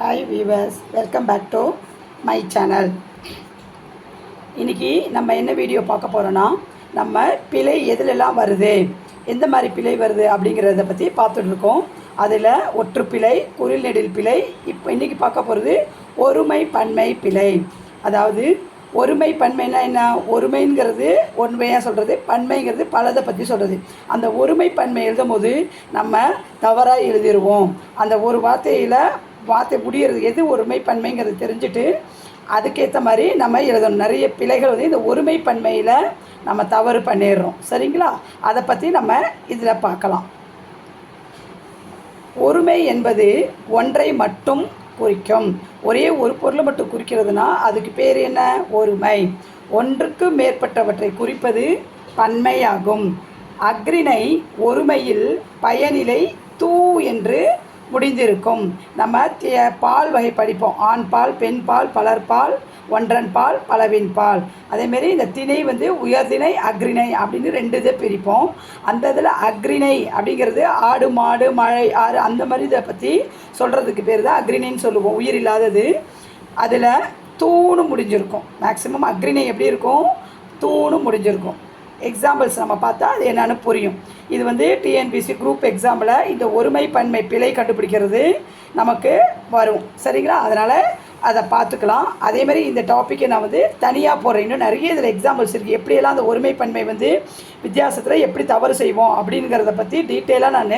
Hi viewers welcome back to my channel இன்றைக்கி நம்ம என்ன வீடியோ பார்க்க போகிறோன்னா நம்ம பிழை எதுலெல்லாம் வருது? எந்த மாதிரி பிழை வருது அப்படிங்கிறத பற்றி பார்த்துட்டு இருக்கோம். அதில் பிழை குரில் நெடில் பிழை இப்போ இன்றைக்கி பார்க்க போகிறது ஒருமை பன்மை பிழை. அதாவது ஒருமை பன்மைனா என்ன? ஒருமைங்கிறது ஒன்மையாக சொல்கிறது பன்மைங்கிறது பலதை பற்றி சொல்கிறது அந்த ஒருமை பன்மை எழுதும் போது நம்ம தவறாக எழுதிடுவோம் அந்த ஒரு வார்த்தையில் வார்த்தை முடியறது எது ஒருமை பன்மைங்கிறது தெரிஞ்சுட்டு அதுக்கேற்ற மாதிரி நம்ம எழுதணும். நிறைய பிழைகள் வந்து இந்த ஒருமை பன்மையில் நம்ம தவறு பண்ணிடுறோம். சரிங்களா? அதை பற்றி நம்ம இதில் பார்க்கலாம். ஒருமை என்பது ஒன்றை மட்டும் குறிக்கும். ஒரே ஒரு பொருளை மட்டும் குறிக்கிறதுனா அதுக்கு பேர் என்ன? ஒருமை. ஒன்றுக்கு மேற்பட்டவற்றை குறிப்பது பன்மையாகும். அக்ரிணை ஒருமையில் பயனிலை தூ என்று முடிந்திருக்கும். நம்ம பால் வகை படிப்போம். ஆண் பால் பெண் பால் பலர்பால் ஒன்றன் பால் பலவின் பால். அதேமாரி இந்த திணை வந்து உயர்திணை அக்ரிணை அப்படின்னு ரெண்டு இதை பிரிப்போம். அந்த இதில் அக்ரிணை அப்படிங்கிறது ஆடு மாடு மழை ஆறு அந்த மாதிரி இதை பற்றி சொல்கிறதுக்கு பேர் தான் அக்ரிணைன்னு சொல்லுவோம். உயிர் இல்லாதது. அதில் தூணு முடிஞ்சிருக்கும். மேக்ஸிமம் அக்ரிணை எப்படி இருக்கும்? தூணு முடிஞ்சிருக்கும். எக்ஸாம்பிள்ஸ் நம்ம பார்த்தா அது என்னென்னு புரியும். இது வந்து டிஎன்பிசி குரூப் எக்ஸாம்பிளை இந்த ஒருமை பன்மை பிழை கண்டுபிடிக்கிறது நமக்கு வரும். சரிங்களா? அதனால் அதை பார்த்துக்கலாம். அதே மாதிரி இந்த டாப்பிக்கை நான் வந்து தனியாக போடுறேன். இன்னும் நிறைய இதில் எக்ஸாம்பிள்ஸ் இருக்குது எப்படியெல்லாம் அந்த ஒருமை பன்மை வந்து வித்தியாசத்தில் எப்படி தவறு செய்வோம் அப்படிங்கிறத பற்றி டீட்டெயிலாக நான்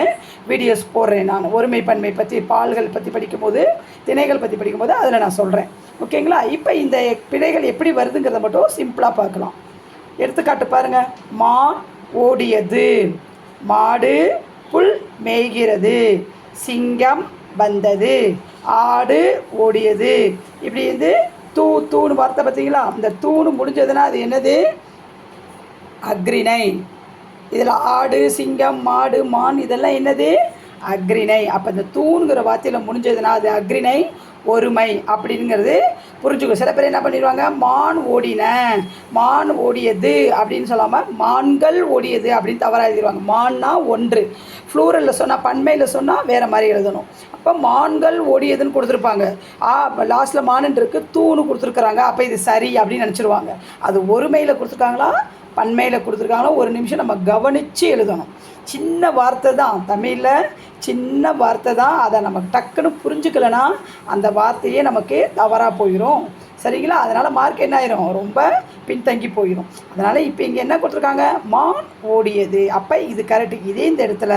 வீடியோஸ் போடுறேன் நான். ஒருமை பன்மை பற்றி பால்கள் பற்றி படிக்கும்போது திணைகள் பற்றி படிக்கும்போது அதில் நான் சொல்கிறேன் ஓகேங்களா? இப்போ இந்த பிழைகள் எப்படி வருதுங்கிறத மட்டும் சிம்பிளாக பார்க்கலாம். எடுத்துக்காட்டு பாருங்க. மான் ஓடியது. மாடு புல் மேய்கிறது. சிங்கம் வந்தது. ஆடு ஓடியது. இப்படி வந்து தூ தூணு வார்த்தை பார்த்தீங்களா? இந்த தூணு முடிஞ்சதுன்னா அது என்னது? அக்ரிணை. இதில் ஆடு சிங்கம் மாடு மான் இதெல்லாம் என்னது? அக்ரிணை அப்போ இந்த தூணுங்கிற வார்த்தையில் முடிஞ்சதுன்னா அது அக்ரிணை ஒருமை அப்படிங்கிறது புரிஞ்சுக்கும் சில பேர் என்ன பண்ணிடுவாங்க? மான் ஓடின மான் ஓடியது அப்படின்னு சொல்லாமல் மான்கள் ஓடியது அப்படின்னு தவறாக எழுதிடுவாங்க. மான்னா ஒன்று. ஃப்ளூரலில் சொன்னால் பன்மையில் சொன்னால் வேறு மாதிரி எழுதணும். அப்போ மான்கள் ஓடியதுன்னு கொடுத்துருப்பாங்க. ஆ லாஸ்ட்டில் மானுன்றிருக்கு தூணு கொடுத்துருக்குறாங்க. அப்போ இது சரி அப்படின்னு நினச்சிருவாங்க. அது ஒருமையில் கொடுத்துருக்காங்களா? பன்மையில் கொடுத்துருக்காங்களோ? ஒரு நிமிஷம் நம்ம கவனித்து எழுதணும். சின்ன வார்த்தை தான். தமிழில் சின்ன வார்த்தை தான். அதை நம்ம டக்குன்னு புரிஞ்சுக்கலன்னா அந்த வார்த்தையே நமக்கு தவறாக போயிடும் சரிங்களா? அதனால் மார்க் என்ன ஆயிரும்? ரொம்ப பின்தங்கி போயிடும் அதனால் இப்போ இங்கே என்ன கொடுத்துருக்காங்க? மான் ஓடியது. அப்போ இது கரெக்டு இதே இந்த இடத்துல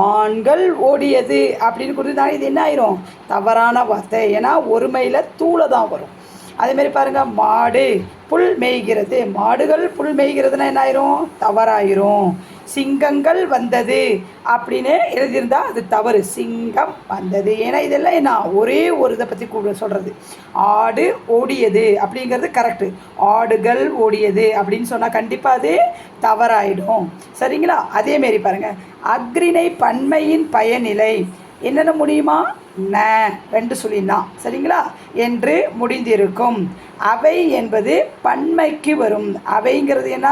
மான்கள் ஓடியது அப்படின்னு கொடுத்துருந்தாங்க இது என்ன ஆயிரும்? தவறான வார்த்தை. ஏன்னா ஒருமையில் தூளை தான் வரும். அதேமாரி பாருங்கள் மாடு புல் மேய்கிறது. மாடுகள் புல் மேய்கிறதுனா என்ன ஆயிரும்? தவறாயிரும். சிங்கங்கள் வந்தது. அப்படின்னு எழுதியிருந்தா அது தவறு. சிங்கம் வந்தது. ஏன்னா இதெல்லாம் என்ன? ஒரே ஒரு இதை பற்றி கூட சொல்கிறது ஆடு ஓடியது அப்படிங்கிறது கரெக்டு ஆடுகள் ஓடியது அப்படின்னு சொன்னால் கண்டிப்பாக அது தவறாயிடும். சரிங்களா? அதேமாரி பாருங்கள் அக்ரிணை பன்மையின் பயனிலை. என்னென்ன முடியுமா? ந. ரெண்டு சொல்லினா சரிங்களா? என்று முடிந்திருக்கும். அவை என்பது பன்மைக்கு வரும். அவைங்கிறது என்ன?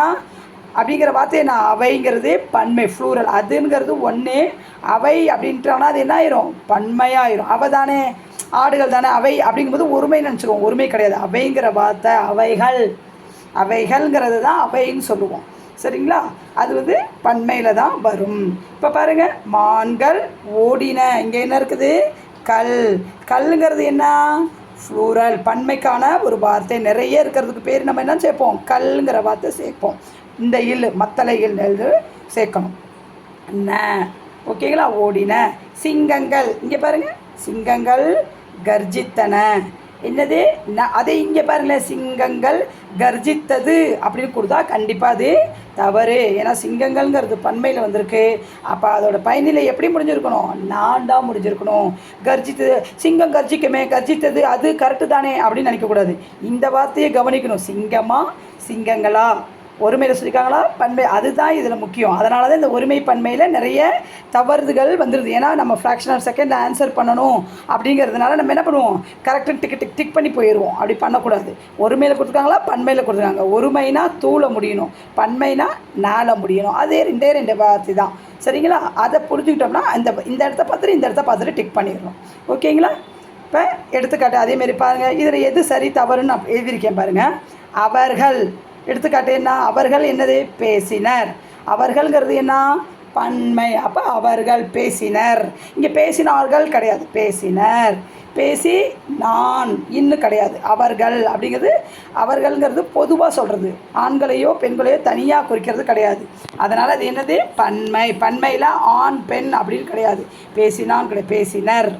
அப்படிங்கிற வார்த்தை என்ன அவைங்கிறது பன்மை ஃப்ளூரல் அதுங்கிறது ஒன்று அவை அப்படின்ட்டாங்கன்னா அது என்ன ஆயிரும் பன்மையாயிரும். அவ தானே ஆடுகள் தானே? அவை அப்படிங்கும்போது ஒருமை நினச்சிருவோம். ஒருமை கிடையாது. அவைங்கிற வார்த்தை அவைகள். அவைகள்ங்கிறது தான் அவைன்னு சொல்லுவோம். சரிங்களா? அது வந்து பன்மையில் தான் வரும். இப்போ பாருங்கள் மான்கள் ஓடின. இங்கே என்ன இருக்குது? கல். கல்லுங்கிறது என்ன? ஃப்ளூரல் பன்மைக்கான ஒரு வார்த்தை. நிறைய இருக்கிறதுக்கு பேர் நம்ம என்ன சேர்ப்போம்? கல்லுங்கிற வார்த்தை சேர்ப்போம். இந்த இல் மத்தளை எழுது சேர்க்கணும். ந ஓகேங்களா? ஓடின சிங்கங்கள். இங்கே பாருங்கள் சிங்கங்கள் கர்ஜித்தன. என்னது? ந அதை இங்கே பாருங்களேன். சிங்கங்கள் கர்ஜித்தது அப்படின்னு கொடுத்தா கண்டிப்பாக அது தவறு. ஏன்னா சிங்கங்கள்ங்கிறது பன்மையில் வந்திருக்கு. அப்போ அதோட பயனிலை எப்படி முடிஞ்சிருக்கணும்? நான் தான் முடிஞ்சிருக்கணும். கர்ஜித்தது சிங்கம் கர்ஜிக்குமே கர்ஜித்தது அது கரெக்டு தானே அப்படின்னு நினைக்கக்கூடாது. இந்த வார்த்தையை கவனிக்கணும். சிங்கமா? சிங்கங்களா? ஒருமையில் சொல்லியிருக்காங்களா? பன்மை அதுதான் இதில் முக்கியம். அதனால தான் இந்த ஒருமை பன்மையில் நிறைய தவறுகள் வந்துடுது ஏன்னா நம்ம ஃப்ராக்ஷன் ஆஃப் செகண்ட் ஆன்சர் பண்ணணும் அப்படிங்கிறதுனால நம்ம என்ன பண்ணுவோம்? கரெக்டாக டிக் டிக் டிக் பண்ணி போயிடுவோம். அப்படி பண்ணக்கூடாது. ஒருமையில் கொடுத்துருக்காங்களா? பன்மையில் கொடுத்துருக்காங்க. ஒருமைனா தூள முடியணும். பன்மைனா நாள முடியணும். அதே ரெண்டே ரெண்டு வார்த்தை தான். சரிங்களா? அதை புரிஞ்சுக்கிட்டோம்னா இந்த இந்த இடத்த பார்த்துட்டு இந்த இடத்த பார்த்துட்டு டிக் பண்ணிடுறோம். ஓகேங்களா? இப்போ எடுத்துக்காட்டு அதேமாரி பாருங்கள் இதில் எது சரி தவறுன்னு எழுதியிருக்கேன் பாருங்கள் அவர்கள். எடுத்துக்காட்டு என்ன? அவர்கள் என்னது? பேசினர். அவர்கள்ங்கிறது என்ன? பன்மை. அப்போ அவர்கள் பேசினர். இங்கே பேசினார்கள் கிடையாது. பேசினர். பேசி நான் இன்னும் கிடையாது. அவர்கள் அப்படிங்கிறது அவர்கள்ங்கிறது பொதுவாக சொல்கிறது ஆண்களையோ பெண்களையோ தனியாக குறிக்கிறது கிடையாது. அதனால் அது என்னது? பன்மை. பன்மையில் ஆண் பெண் அப்படின்னு கிடையாது. பேசினான் கிடையாது பேசினர்.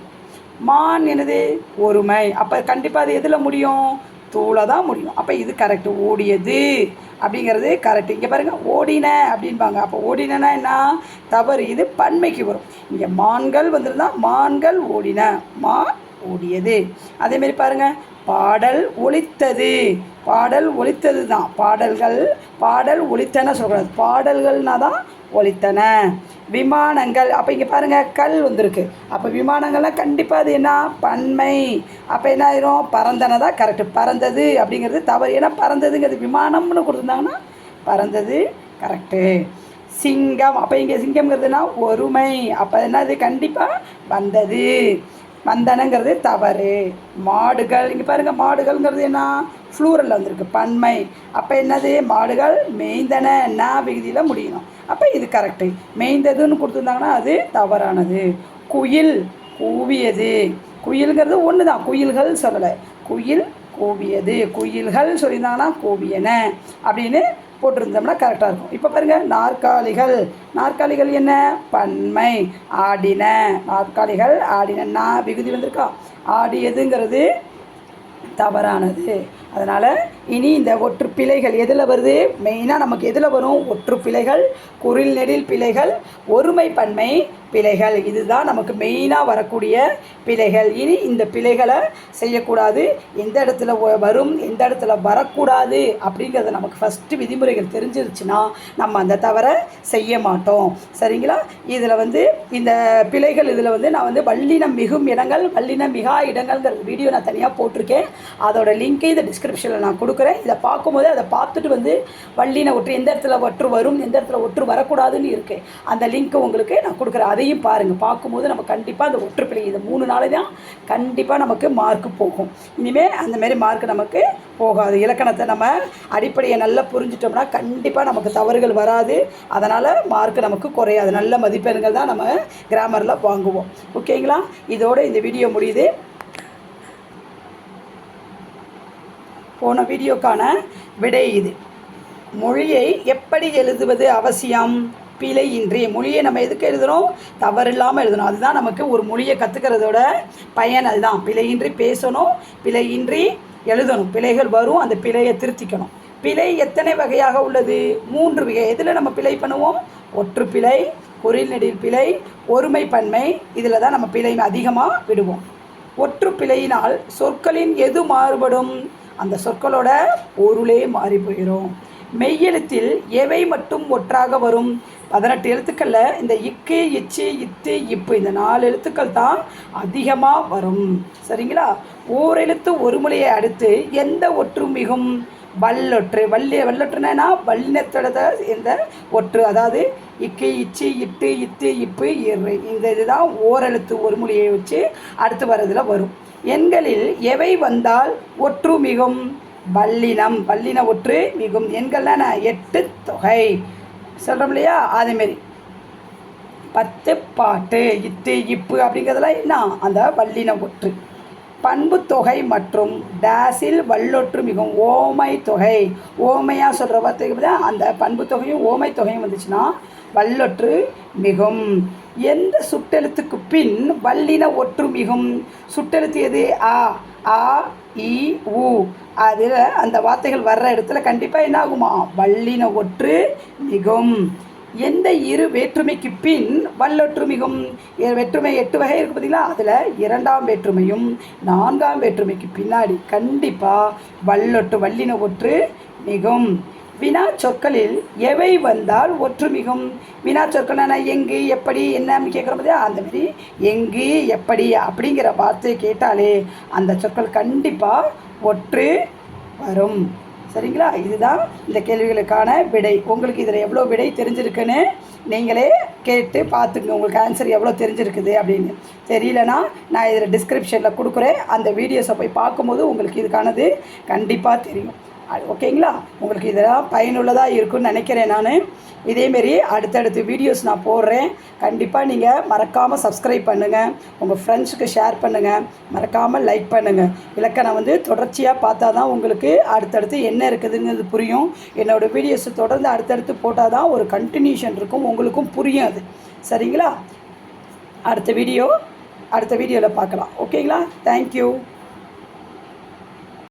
மான் என்னது? ஒருமை. அப்போ கண்டிப்பாக அது எதில் முடியும்? தூளை தான் முடியும். அப்போ இது கரெக்டு ஓடியது அப்படிங்கிறது கரெக்டு இங்கே பாருங்கள் ஓடின அப்படின்பாங்க. அப்போ ஓடினனா என்ன? தவறு. இது பன்மைக்கு வரும். இங்கே மான்கள் வந்துருந்தால் மான்கள் ஓடின. மான் ஓடியது. அதேமாரி பாருங்கள் பாடல் ஒழித்தது பாடல் ஒழித்தது தான் பாடல்கள் பாடல் ஒழித்தன சொல்லக்கூடாது. பாடல்கள்னா தான் ஒலித்தன விமானங்கள் அப்போ இங்கே பாருங்கள் கல் வந்திருக்கு. அப்போ விமானங்கள்லாம் கண்டிப்பாக அது என்ன? பன்மை. அப்போ என்ன ஆயிரும்? பறந்தன தான் கரெக்டு பறந்தது அப்படிங்கிறது தவறு. ஏன்னா பறந்ததுங்கிறது விமானம்னு கொடுத்துருந்தாங்கன்னா பறந்தது கரெக்டு சிங்கம். அப்போ இங்கே சிங்கம்ங்கிறதுனா ஒருமை. அப்போ என்னது கண்டிப்பாக வந்தது. வந்தனங்கிறது தவறு. மாடுகள். இங்கே பாருங்கள் மாடுகள்ங்கிறது என்ன? ஃப்ளூரல் வந்திருக்கு பன்மை. அப்போ என்னது? மாடுகள் மேய்ந்தன. நா விகுதியில் முடியணும்? அப்போ இது கரெக்டு மேய்ந்ததுன்னு கொடுத்துருந்தாங்கன்னா அது தவறானது. குயில் கூவியது. குயில்ங்கிறது ஒன்று தான் குயில்கள் சொல்லலை. குயில் கூவியது. குயில்கள் சொல்லியிருந்தாங்கன்னா கூவியன அப்படின்னு போட்டிருந்தோம்னா கரெக்டாக இருக்கும். இப்போ பாருங்கள் நாற்காலிகள். நாற்காலிகள் என்ன? பன்மை. ஆடின. நாற்காலிகள் ஆடின. நான் விகுதி வந்திருக்கா? ஆடியதுங்கிறது தவறானது. அதனால் இனி இந்த ஒற்று பிழைகள் எதில் வருது? மெயினாக நமக்கு எதில் வரும்? ஒற்று பிழைகள் குரில் நெடில் பிழைகள் ஒருமை பன்மை பிழைகள் இதுதான் நமக்கு மெயினாக வரக்கூடிய பிழைகள் இனி இந்த பிழைகளை செய்யக்கூடாது. எந்த இடத்துல வ- வரும் எந்த இடத்துல வரக்கூடாது அப்படிங்கிறத நமக்கு ஃபஸ்ட்டு விதிமுறைகள் தெரிஞ்சிருச்சுன்னா நம்ம அந்த தவறை செய்ய மாட்டோம். சரிங்களா? இதில் வந்து இந்த பிழைகள் இதில் வந்து நான் வந்து வல்லினம் மிகும் இடங்கள் வல்லினம் மிகா இடங்கள்ங்கிற வீடியோ நான் தனியாக போட்டிருக்கேன். அதோட லிங்க்கை இந்த டிஸ்கிரிப்ஷனில் நான் கொடுக்குறேன். கொடுக்குறேன். இதை பார்க்கும்போது அதை பார்த்துட்டு வந்து வள்ளின ஒற்று எந்த இடத்துல ஒற்று வரும் எந்த இடத்துல ஒற்று வரக்கூடாதுன்னு இருக்குது அந்த லிங்க் உங்களுக்கு நான் கொடுக்குறேன். அதையும் பாருங்கள் பார்க்கும்போது நம்ம கண்டிப்பாக அந்த ஒற்று பிழை இந்த மூணு நாளை தான் கண்டிப்பாக நமக்கு மார்க் போகும். இனிமேல் அந்தமாரி மார்க் நமக்கு போகாது. இலக்கணத்தை நம்ம அடிப்படையை நல்லா புரிஞ்சிட்டோம்னா கண்டிப்பாக நமக்கு தவறுகள் வராது. அதனால் மார்க் நமக்கு குறையாது. நல்ல மதிப்பெண்கள் தான் நம்ம கிராமரில் வாங்குவோம். ஓகேங்களா இதோட இந்த வீடியோ முடியுது. போன வீடியோக்கான விடை இது. மொழியை எப்படி எழுதுவது அவசியம்? பிழையின்றி மொழியை நம்ம எதுக்கு எழுதுகிறோம் தவறில்லாமல் எழுதணும். அதுதான் நமக்கு ஒரு மொழியை கற்றுக்கிறதோட பயன் அதுதான். பிழையின்றி பேசணும் பிழையின்றி எழுதணும். பிழைகள் வரும் அந்த பிழையை திருத்திக்கணும். பிழை எத்தனை வகையாக உள்ளது? மூன்று வகை. எதில் நம்ம பிழை பண்ணுவோம்? ஒற்று பிழை பொருள் பிழை ஒருமை பன்மை. இதில் தான் நம்ம பிழை அதிகமாக விடுவோம். ஒற்று பிழையினால் சொற்களின் எது மாறுபடும்? அந்த சொற்களோட பொருளே மாறி போயிடும் மெய்யெழுத்தில் எவை மட்டும் ஒற்றாக வரும்? பதினெட்டு எழுத்துக்களில் இந்த இக்கு இச்சு இத்து இப்பு இந்த நாலு எழுத்துக்கள் தான் அதிகமாக வரும். சரிங்களா? ஓரெழுத்து ஒரு மொழியை அடுத்து எந்த ஒற்று மிகும்? வல்லொற்று. வள்ளி வல்லொற்றுனா வல்லினத்தோட எந்த ஒற்று. அதாவது இக்கு இச்சு இட்டு இத்து இப்பு இரு. இந்த இதுதான் ஓரெழுத்து ஒரு மொழியை வச்சு அடுத்து வர்றதில் வரும். எண்களில் எவை வந்தால் ஒற்று மிகும்? வல்லினம். வல்லின ஒற்று மிகும். எண்கள்னா எட்டு தொகை. சொல்கிறோம் இல்லையா? அதேமாரி பத்து பாட்டு இத்து இப்பு அப்படிங்கிறதெல்லாம் என்ன? அந்த வல்லின ஒற்று. பண்பு தொகை மற்றும் டேஸில் வல்லொற்று மிகும். ஓமை தொகை. ஓமையாக சொல்கிற வார்த்தைக்கு அந்த பண்பு தொகையும் ஓமை தொகையும் வந்துச்சுன்னா வல்லொற்று மிகும். எந்த சுட்டெழுத்துக்கு பின் வல்லின ஒற்று மிகும் சுட்டெழுத்து எது? ஆ ஆ இ உ. அதில் அந்த வார்த்தைகள் வர்ற இடத்துல கண்டிப்பாக என்ன ஆகுமா வல்லின ஒற்று மிகும் எந்த இரு வேற்றுமைக்கு பின் வல்லொற்றுமிகும்? வெற்றுமை எ- வேற்றுமை எட்டு வகை இருக்குது பார்த்தீங்களா? அதில் இரண்டாம் வேற்றுமையும் நான்காம் வேற்றுமைக்கு பின்னாடி கண்டிப்பாக வல்லொற்று வல்லின ஒற்று மிகும் வினா சொற்களில் எவை வந்தால் ஒற்றுமிகும்? வினாச்சொற்கள்னா வினா சொற்கள்னா எங்கு எப்படி என்னன்னு கேட்குற பார்த்தியா அந்த மாதிரி எங்கு எப்படி அப்படிங்கிற வார்த்தையை கேட்டாலே அந்த சொற்கள் கண்டிப்பாக ஒற்று வரும். சரிங்களா? இதுதான் இந்த கேள்விகளுக்கான விடை. உங்களுக்கு இதில் எவ்வளோ விடை தெரிஞ்சிருக்குன்னு நீங்களே கேட்டு பார்த்துங்க உங்களுக்கு ஆன்சர் எவ்வளோ தெரிஞ்சிருக்குது அப்படின்னு. தெரியலனா நான் இதில் டிஸ்கிரிப்ஷனில் கொடுக்குறேன். அந்த வீடியோஸை போய் பார்க்கும்போது உங்களுக்கு இதுக்கானது கண்டிப்பாக தெரியும். ஓகேங்களா? உங்களுக்கு இதெல்லாம் பயனுள்ளதாக இருக்கும்னு நினைக்கிறேன் நான். இதேமாரி அடுத்தடுத்து வீடியோஸ் நான் போடுறேன். கண்டிப்பாக நீங்கள் மறக்காமல் சப்ஸ்கிரைப் பண்ணுங்கள் உங்கள் ஃப்ரெண்ட்ஸுக்கு ஷேர் பண்ணுங்கள் மறக்காமல் லைக் பண்ணுங்கள் இலக்கணம் வந்து தொடர்ச்சியாக பார்த்தா தான் உங்களுக்கு அடுத்தடுத்து என்ன இருக்குதுங்கிறது புரியும். என்னோடய வீடியோஸை தொடர்ந்து அடுத்தடுத்து போட்டால் தான் ஒரு கண்டினியூஷன் இருக்கும். உங்களுக்கும் புரியும் அது. சரிங்களா? அடுத்த வீடியோ அடுத்த வீடியோவில் பார்க்கலாம். ஓகேங்களா? தேங்க்யூ